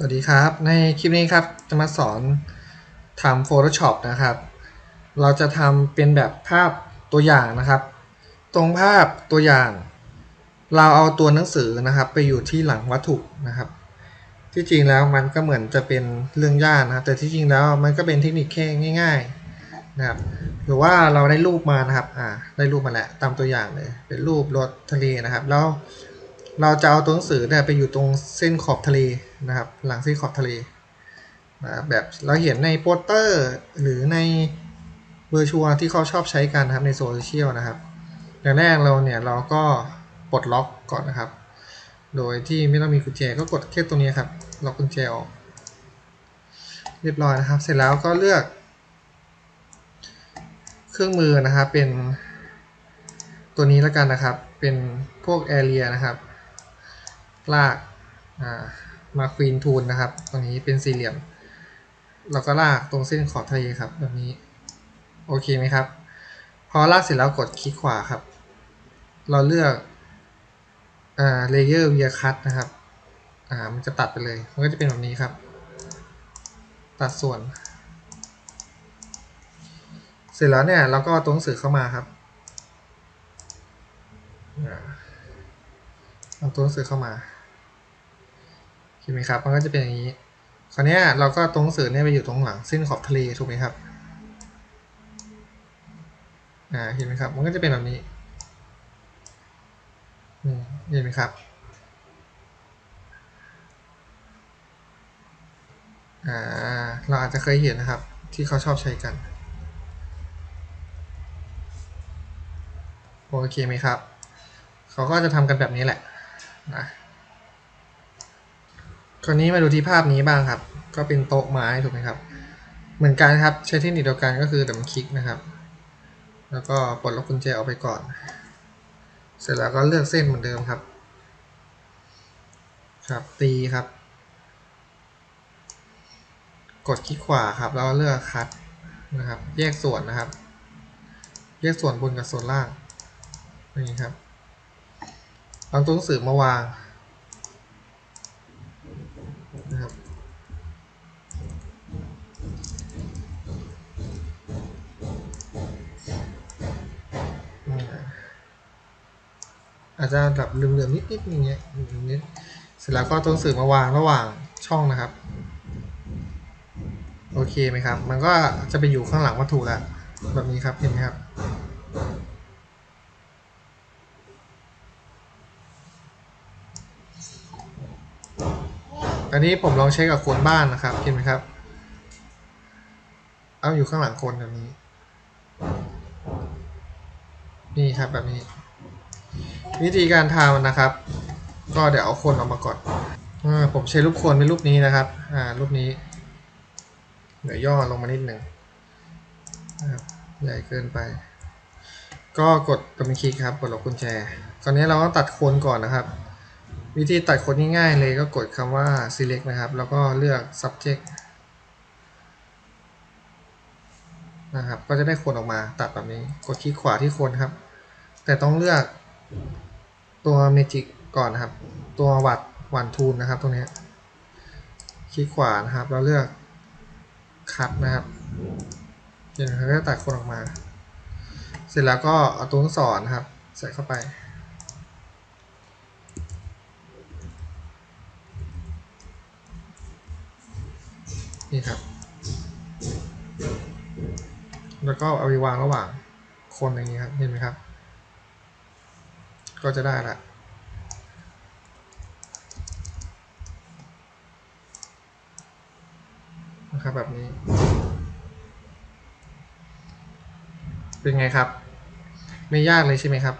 สวัสดีครับ ในคลิปนี้ครับจะมาสอนทำ Photoshop นะครับ เราจะทำเป็นแบบภาพตัวอย่างนะครับ ตรงภาพตัวอย่าง เราเอาตัวหนังสือนะครับ ไปอยู่ที่หลังวัตถุนะครับ ที่จริงแล้วมันก็เหมือนจะเป็นเรื่องยากนะครับ แต่ที่จริงแล้วมันก็เป็นเทคนิคแค่ง่ายๆนะครับ หรือว่าเราได้รูปมานะครับ อ่า ได้รูปมาแล้วตามตัวอย่างเลย เป็นรูปรถทะเลนะครับ แล้ว เราจะเอาตัวหนังสือเนี่ยไปอยู่ตรงเส้นขอบทะเลนะครับ หลังเส้นขอบทะเลนะบแบบเราเห็นในโปสเตอร์หรือในเวอร์ชวลที่เขาชอบใช้กันนะครับในโซเชียลนะครับอย่างแรกเราเนี่ยเราก็ปลดล็อกก่อนนะครับ โดยที่ไม่ต้องมีกุญแจก็กดแค่ตัวนี้ครับล็อกกุญแจออกเรียบร้อยนะครับ เสร็จแล้วก็เลือก เครื่องมือนะครับเป็นตัวนี้แล้วกันนะครับ เป็นพวก Area นะครับ ลากมาควีนทูลนะครับ ตรงนี้เป็นสี่เหลี่ยม เราก็ลากตรงเส้นขอบทะเลครับ แบบนี้ โอเคไหมครับ พอลากเสร็จแล้วกดคลิกขวาครับ เราเลือกอ่า layer via cut นะครับอ่ามันจะตัดไปเลย มันก็จะเป็นแบบนี้ครับ ตัดส่วน เสร็จแล้วเนี่ยเราก็ตัวหนังสือเข้ามาครับอ่าเอาตัวหนังสือเข้ามา เห็นไหมครับมันก็จะเป็นอย่างนี้ คราวนี้เราก็ตรงสื่อเนี่ยไปอยู่ตรงหลังเส้นขอบทะเลถูกไหมครับอ่าเห็นไหมครับมันก็จะเป็นแบบนี้เห็นไหมครับอ่าเราอาจจะเคยเห็นนะครับที่เขาชอบใช้กันโอเคไหมครับ เขาก็จะทำกันแบบนี้แหละนะ คราวนี้มาดูที่ภาพนี้บ้างครับ ก็เป็นโต๊ะไม้ถูกไหมครับ เหมือนกันครับใช้เทคนิคเดียวกันก็คือดับคลิกนะครับ แล้วก็ปลดล็อกกุญแจออกไปก่อน เสร็จแล้วก็เลือกเส้นเหมือนเดิมครับ ครับตีครับ กดคลิกขวาครับแล้วเลือกคัดนะครับ แยกส่วนนะครับ แยกส่วนบนกับส่วนล่างนี่ครับเอาตัวหนังสือมาวางนะครับอืม อาจจะแบบเหลื่อมๆนิดๆอย่างเงี้ยนิดๆเสร็จแล้วก็ตัวหนังสื่อมาวางระหว่างช่องนะครับ โอเคไหมครับ มันก็จะไปอยู่ข้างหลังวัตถุแล้วแบบนี้ครับเห็นไหมครับอันนี้ผมลองใช้กับคนบ้านนะครับเห็นไหมครับ เอาอยู่ข้างหลังคนแบบนี้ นี่ครับแบบนี้ วิธีการทำนะครับ ก็เดี๋ยวเอาคนออกมาก่อนอผมใช้รูปคนเป็นรูปนี้นะครับ อ่า รูปนี้ เดี๋ยวย่อลงมานิดหนึ่งนะครับใหญ่เกินไป ก็กดตัวคลิกครับ กดล็อกกุญแจตอนนี้เราต้องตัดคนก่อนนะครับ วิธีตัดคนง่ายๆเลยก็กดคำว่า select นะครับ แล้วก็เลือก subject นะครับ ก็จะได้คนออกมาตัดแบบนี้ กดคลิกขวาที่คนครับ แต่ต้องเลือก ตัว magic ก่อนนะครับ ตัววัดวันทูนนะครับตรงนี้คลิกขวานะครับแล้วเลือกคัดนะครับเดี๋ยวเขาจะตัดคนออกมา เสร็จแล้วก็เอาตัวอักษรนะครับ ใส่เข้าไป นี่ครับ แล้วก็เอาไปวางระหว่างคนอย่างนี้ครับ เห็นไหมครับ ก็จะได้ละนะครับแบบนี้ เป็นไงครับ ไม่ยากเลยใช่ไหมครับ